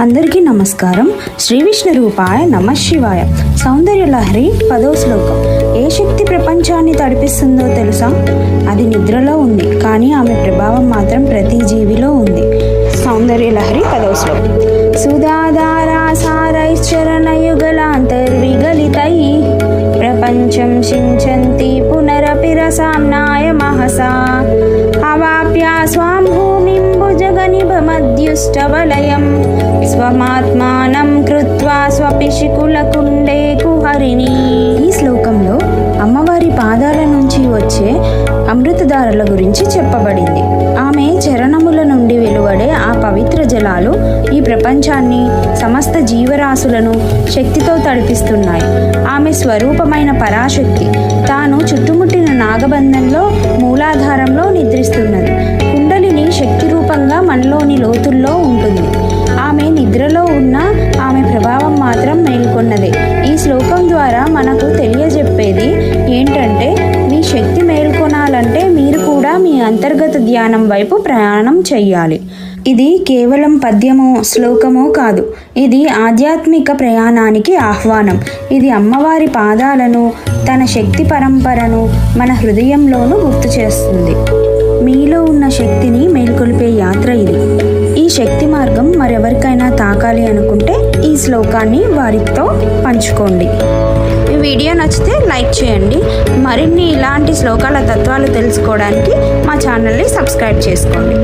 అందరికీ నమస్కారం. శ్రీ విష్ణు రూపాయ నమ శివాయ. సౌందర్య లహరి పదో శ్లోకం. ఏ శక్తి ప్రపంచాన్ని తడిపిస్తుందో తెలుసా? అది నిద్రలో ఉంది కానీ ఆమె ప్రభావం మాత్రం ప్రతి జీవిలో ఉంది. సౌందర్య లహరి పదో శ్లోకం. సుదాదా భుజగనిభమద్యుష్టవలయం స్వమాత్మానం కృత్వా స్వపిశికులకుండే కుహరిణి. ఈ శ్లోకంలో అమ్మవారి పాదాల నుంచి వచ్చే అమృతధారల గురించి చెప్పబడింది. ఆమె చరణముల నుండి వెలువడే ఆ పవిత్ర జలాలు ఈ ప్రపంచాన్ని సమస్త జీవరాశులను శక్తితో తడిపిస్తున్నాయి. ఆమె స్వరూపమైన పరాశక్తి మనలోని లోతుల్లో ఉంటుంది. ఆమె నిద్రలో ఉన్న ఆమె ప్రభావం మాత్రం మేల్కొన్నదే. ఈ శ్లోకం ద్వారా మనకు తెలియజెప్పేది ఏంటంటే మీ శక్తి మేల్కొనాలంటే మీరు కూడా మీ అంతర్గత ధ్యానం వైపు ప్రయాణం చెయ్యాలి. ఇది కేవలం పద్యమో శ్లోకమో కాదు. ఇది ఆధ్యాత్మిక ప్రయాణానికి ఆహ్వానం. ఇది అమ్మవారి పాదాలను తన శక్తి పరంపరను మన హృదయంలోనూ గుర్తు చేస్తుంది. మీలో ఉన్న శక్తిని మేల్కొల్పే మరెవరికైనా అనుకుంటే ఈ శ్లోకాన్ని వారితో పంచుకోండి. ఈ వీడియో నచ్చితే లైక్ చేయండి. మరిన్ని ఇలాంటి శ్లోకాల తత్వాలు తెలుసుకోవడానికి మా ఛానల్ని సబ్స్క్రైబ్ చేసుకోండి.